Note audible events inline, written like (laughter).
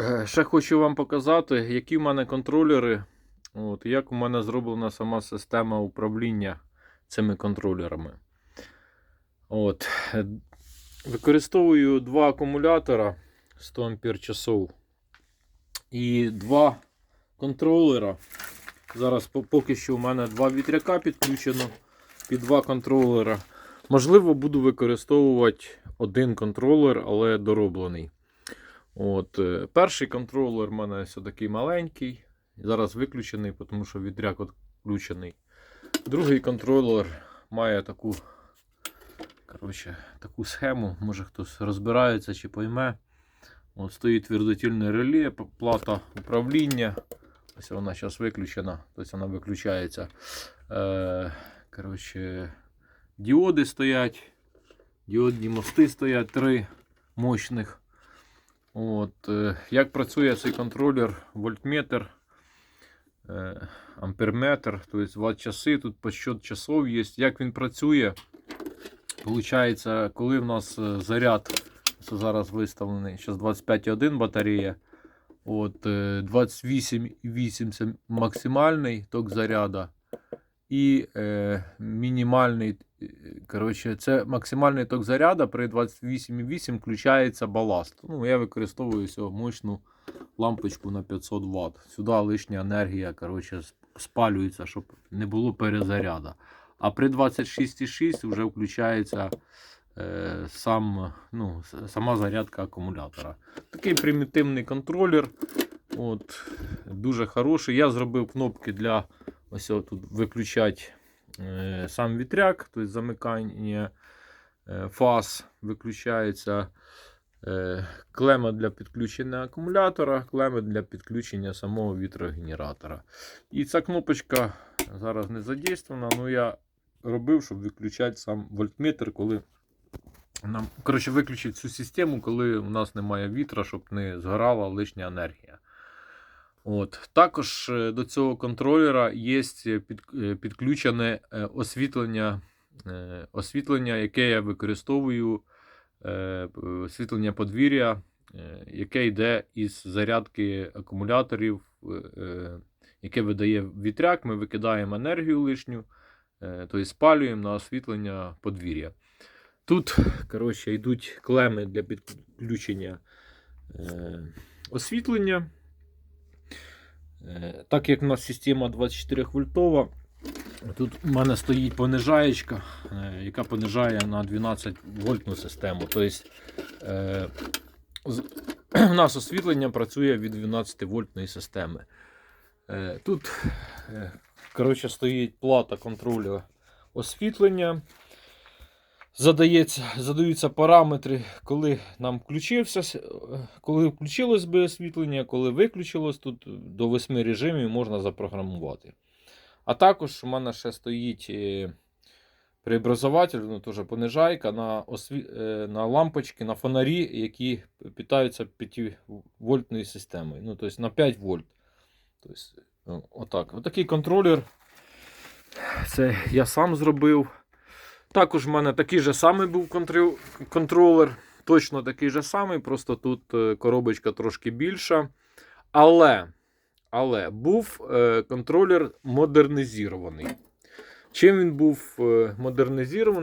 Е, Ще хочу вам показати, які в мене контролери. От, як у мене зроблена сама система управління цими контролерами. От. е, Використовую два акумулятора 100 ампер часов і два контролера. Зараз поки що у мене два вітряка підключено під два контролера. Можливо, буду використовувати один контролер, але дороблений. От, е, перший контролер в мене все такий маленький. Зараз виключений, тому що вітряк відключений. Другий контролер має таку, коротше, таку схему. Може хтось розбирається чи пойме. От стоїть твердотільне реле, плата управління. Ось вона зараз виключена, тобто вона виключається. Е, коротше, діоди стоять. Діодні мости стоять три мощних. От, е, як працює цей контролер, вольтметр, е, амперметр, тобто ватт часи, тут подсчет часов є. Як він працює? Получається, коли в нас е, заряд, це зараз виставлений, зараз 25,1 батарея. От, е, 28,8 максимальний ток заряду. І е, мінімальний, е, коротше, це максимальний ток заряду при 28,8 включається баласт. Ну, я використовую всього мощну лампочку на 500 Вт. Сюди лишня енергія коротше, спалюється, щоб не було перезаряду. А при 26,6 вже включається е, сам, ну, сама зарядка акумулятора. Такий примітивний контролер. От, дуже хороший. Я зробив кнопки для ось тут виключати е, сам вітряк, тобто замикання е, фаз виключається. Е, клема для підключення акумулятора, клема для підключення самого вітрогенератора. І ця кнопочка зараз не задействована, але я робив, щоб виключати сам вольтметр, коли нам коротше, виключити цю систему, коли у нас немає вітра, щоб не згорала лишня енергія. От. Також е, до цього контролера є під, е, підключене е, освітлення, е, освітлення, яке я використовую, е, освітлення подвір'я, е, яке йде із зарядки акумуляторів, е, е, яке видає вітряк. Ми викидаємо енергію лишню, е, тобто спалюємо на освітлення подвір'я. Тут коротше, йдуть клеми для підключення е, освітлення. Е, Так як у нас система 24 вольтова, тут у мене стоїть понижаєчка, е, яка понижає на 12 вольтну систему. Тобто (clears throat) у нас освітлення працює від 12 вольтної системи. Тут коротше, стоїть плата контролю освітлення. Задається, задаються параметри, коли нам включився, е, коли включилось би освітлення, коли виключилось, тут до 8 режимів можна запрограмувати. А також у мене ще стоїть е, преобразователь, ну теж понижайка на, осві... е, на лампочки, на фонарі, які питаються 5 вольтною системою. Ну, тобто на 5 вольт. Тобто, ну, отак. Отакий контролер. Це я сам зробив. Також в мене такий же самий був контрол- контролер. Точно такий же самий, просто тут е, коробочка трошки більша. Але, але був е, контролер модернізований. Чим він був е, модернізований?